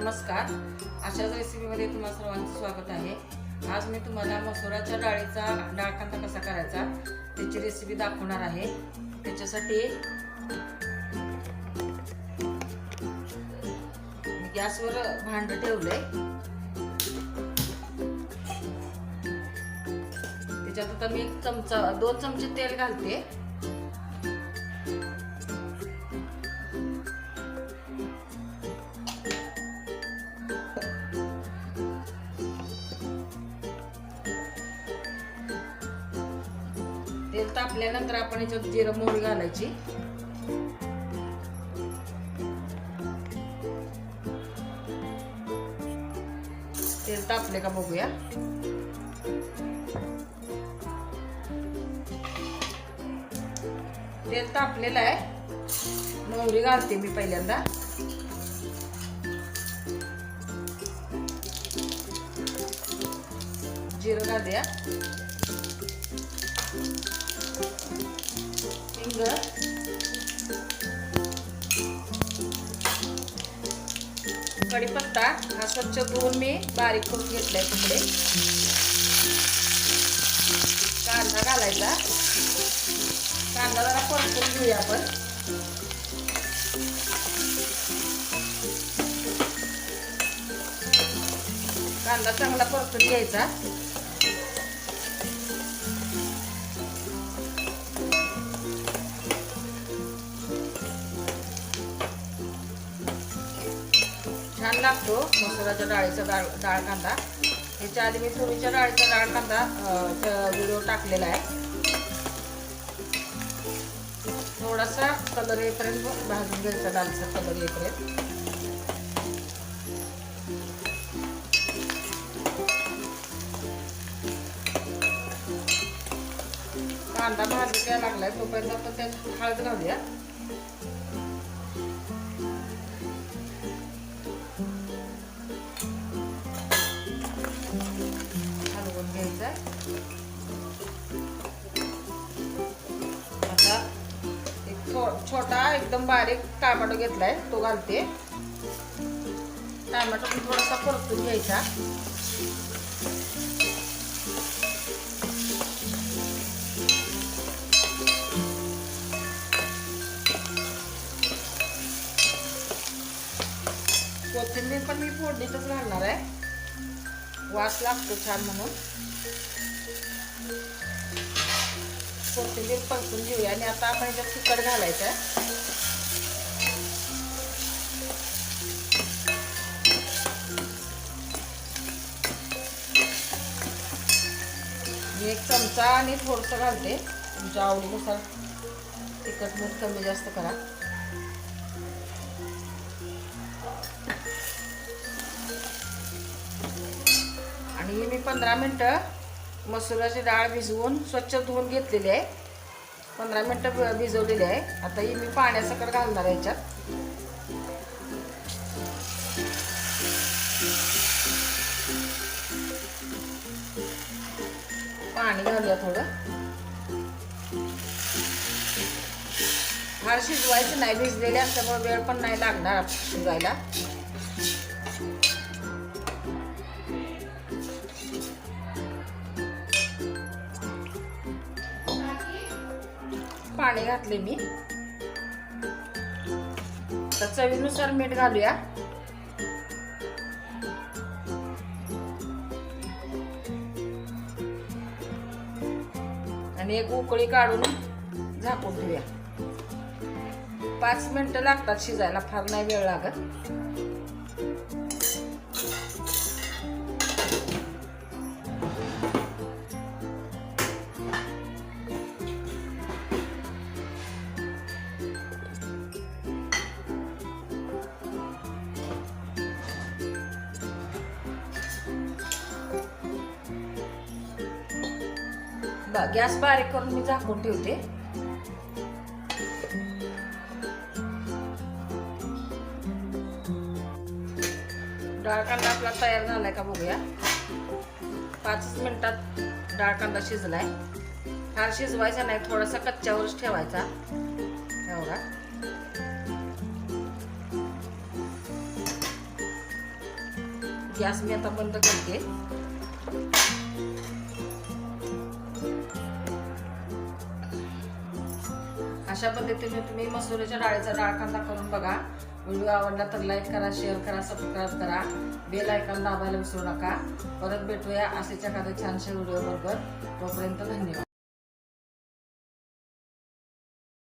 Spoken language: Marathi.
नमस्कार. अशाच रेसिपीमध्ये तुम्हा सर्वांचं स्वागत आहे. आज मी तुम्हाला मसुराच्या डाळीचा डाळकांदा कसा करायचा त्याची रेसिपी दाखवणार आहे. त्याच्यासाठी गॅसवर भांड ठेवलंय. त्याच्यात आता मी एक चमचा दोन चमचे तेल घालते. तेल तापल्यानंतर आपण याच्यात जिरं मोहरी घालायची. तेल तापले का बघूया. तेल तापलेलं आहे. मोहरी घालते मी पहिल्यांदा. जिरं घालूया. हिंग कढीपत्ता हा स्वच्छ धुवून मी बारीक करून घेतलाय तिकडे कांदा घालायचा कांदा जरा परतून घेऊया आपण कांदा चांगला परतून घ्यायचा लागतो. मसुराच्या डाळीचा डाळ डाळ कांदा. ह्याच्या आधी मी तुरीच्या डाळीचा डाळ कांदा व्हिडिओ टाकलेला आहे. थोडासा कलर येईपर्यंत भाजून घ्यायचा डाळीचा कलर येईपर्यंत. कांदा भाजून द्यायला लागलाय तोपर्यंत आपण त्यात हळद घालूया. एकदम बारीक टामॅटो घेतलाय तो घालते. टामॅटो पण थोडासा परतून घ्यायचा. कोथिंबीर पण मी फोडणीतच घालणार आहे. वास लागतो छान म्हणून. कोथिंबीर परतून घेऊया आणि आता आपण याच्यात तिखट घालायचं आहे. एक चमचा आणि थोडंसं घालते. तुमच्या आवडीनुसार तिखट मीठ कमी जास्त करा. आणि मी पंधरा मिनटं मसुराची डाळ भिजवून स्वच्छ धुवून घेतलेली आहे. पंधरा मिनटं भिजवलेली आहे. आता ही मी पाण्यासकट घालणार आहे याच्यात. पाणी घालूया थोडं. फार शिजवायचं नाही भिजलेले असल्यामुळे वेळ पण नाही लागणार शिजवायला. पाणी घातले मी. तर चवीनुसार मीठ घालूया. आणि एक उकळी काढून झाकून ठेवूया. पाच मिनटं लागतात शिजायला फार नाही वेळ लागत. गॅस बारीक करून मी झाकून ठेवते. डाळ कांदा आपला तयार झालाय का बघूया. पाच मिनिटात डाळ कांदा शिजलाय. फार शिजवायचा नाही थोडासा कच्च्यावरच ठेवायचा. एवढा. गॅस मी आता बंद करते. अशा पद्धतीने तुम्ही मसुरीच्या डाळीचा डाळ कांदा करून बघा. व्हिडिओ आवडला तर लाईक करा शेअर करा सबस्क्राईब करा. बेल आयकॉन दाबायला विसरू नका. परत भेटूया असेच एखाद्या छानशा व्हिडिओ बरोबर. तोपर्यंत धन्यवाद.